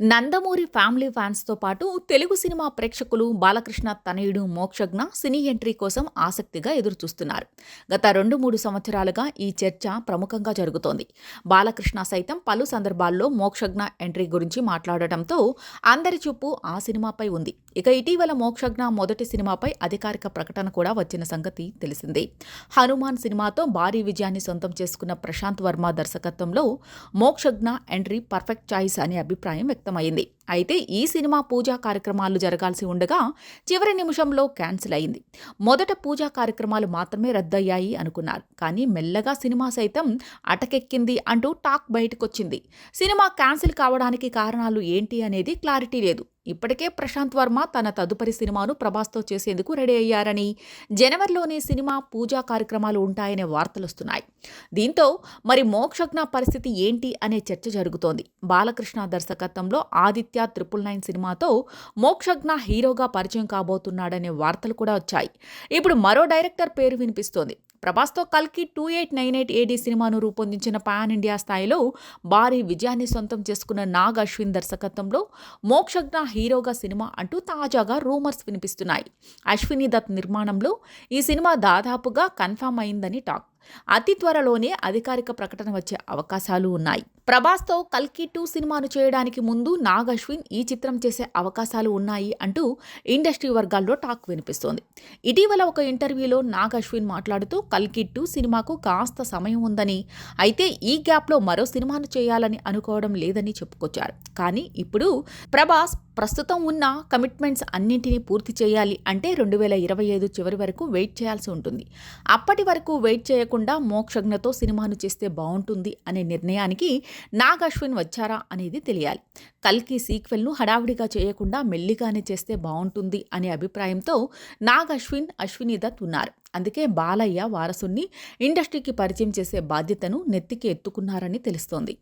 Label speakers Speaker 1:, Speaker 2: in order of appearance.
Speaker 1: Nandamuri family ఫ్యాన్స్తో పాటు Telugu cinema ప్రేక్షకులు బాలకృష్ణ తనయుడు మోక్షజ్ఞ సినీ ఎంట్రీ కోసం ఆసక్తిగా ఎదురుచూస్తున్నారు. గత రెండు మూడు సంవత్సరాలుగా ఈ చర్చ ప్రముఖంగా జరుగుతోంది. బాలకృష్ణ సైతం పలు సందర్భాల్లో మోక్షజ్ఞ ఎంట్రీ గురించి మాట్లాడటంతో అందరి చూపు ఆ సినిమాపై ఉంది. ఇక ఇటీవల మోక్షజ్ఞ మొదటి సినిమాపై అధికారిక ప్రకటన కూడా వచ్చిన సంగతి తెలిసిందే. హనుమాన్ సినిమాతో భారీ విజయాన్ని సొంతం చేసుకున్న ప్రశాంత్ వర్మ దర్శకత్వంలో మోక్షజ్ఞ ఎంట్రీ పర్ఫెక్ట్ చాయిస్ అనే అభిప్రాయం వ్యక్తమైంది అయితే ఈ సినిమా పూజా కార్యక్రమాలు జరగాల్సి ఉండగా చివరి నిమిషంలో క్యాన్సిల్ అయింది. మొదట పూజా కార్యక్రమాలు మాత్రమే రద్దయ్యాయి అనుకున్నారు. కానీ మెల్లగా సినిమా సైతం అటకెక్కింది అంటూ టాక్ బయటకొచ్చింది. సినిమా క్యాన్సిల్ కావడానికి కారణాలు ఏంటి అనేది క్లారిటీ లేదు. ఇప్పటికే ప్రశాంత్ వర్మ తన తదుపరి సినిమాను ప్రభాస్తో చేసేందుకు రెడీ అయ్యారని జనవరిలోనే సినిమా పూజా కార్యక్రమాలు ఉంటాయనే వార్తలొస్తున్నాయి దీంతో మరి మోక్షజ్ఞ పరిస్థితి ఏంటి అనే చర్చ జరుగుతోంది. బాలకృష్ణ దర్శకత్వంలో ఆదిత్య త్రిపుల్ నైన్ సినిమాతో మోక్షజ్ఞ హీరోగా పరిచయం కాబోతున్నాడనే వార్తలు కూడా వచ్చాయి. ఇప్పుడు మరో డైరెక్టర్ పేరు వినిపిస్తోంది. ప్రభాస్తో కల్కి two eight nine eight AD సినిమాను రూపొందించిన పాన్ ఇండియా స్థాయిలో భారీ విజయాన్ని సొంతం చేసుకున్న నాగ్ అశ్విన్ దర్శకత్వంలో మోక్షజ్ఞ హీరోగా సినిమా అంటూ తాజాగా రూమర్స్ వినిపిస్తున్నాయి. అశ్విని దత్ నిర్మాణంలో ఈ సినిమా దాదాపుగా కన్ఫర్మ్ అయిందని టాక్. అతి త్వరలోనే అధికారిక ప్రకటన వచ్చే అవకాశాలు ఉన్నాయి. ప్రభాస్తో కల్కి టూ సినిమాను చేయడానికి ముందు నాగ్ అశ్విన్ ఈ చిత్రం చేసే అవకాశాలు ఉన్నాయి అంటూ ఇండస్ట్రీ వర్గాల్లో టాక్ వినిపిస్తోంది. ఇటీవల ఒక ఇంటర్వ్యూలో నాగ్ అశ్విన్ మాట్లాడుతూ కల్కి టూ సినిమాకు కాస్త సమయం ఉందని అయితే ఈ గ్యాప్లో మరో సినిమాను చేయాలని అనుకోవడం లేదని చెప్పుకొచ్చారు. కానీ ఇప్పుడు ప్రభాస్ ప్రస్తుతం ఉన్న కమిట్మెంట్స్ అన్నింటినీ పూర్తి చేయాలి అంటే రెండు వేల ఇరవై ఐదు చివరి వరకు వెయిట్ చేయాల్సి ఉంటుంది. అప్పటి వరకు వెయిట్ చేయకుండా మోక్షజ్ఞతో సినిమాను చేస్తే బాగుంటుంది అనే నిర్ణయానికి నాగ్ అశ్విన్ వచ్చారా అనేది తెలియాలి. కల్కి సీక్వెల్ను హడావిడిగా చేయకుండా మెల్లిగానే చేస్తే బాగుంటుంది అనే అభిప్రాయంతో నాగ్ అశ్విన్ అశ్విని దత్ ఉన్నారు. అందుకే బాలయ్య వారసుని ఇండస్ట్రీకి పరిచయం చేసే బాధ్యతను నెత్తికి ఎత్తుకున్నారని తెలుస్తోంది.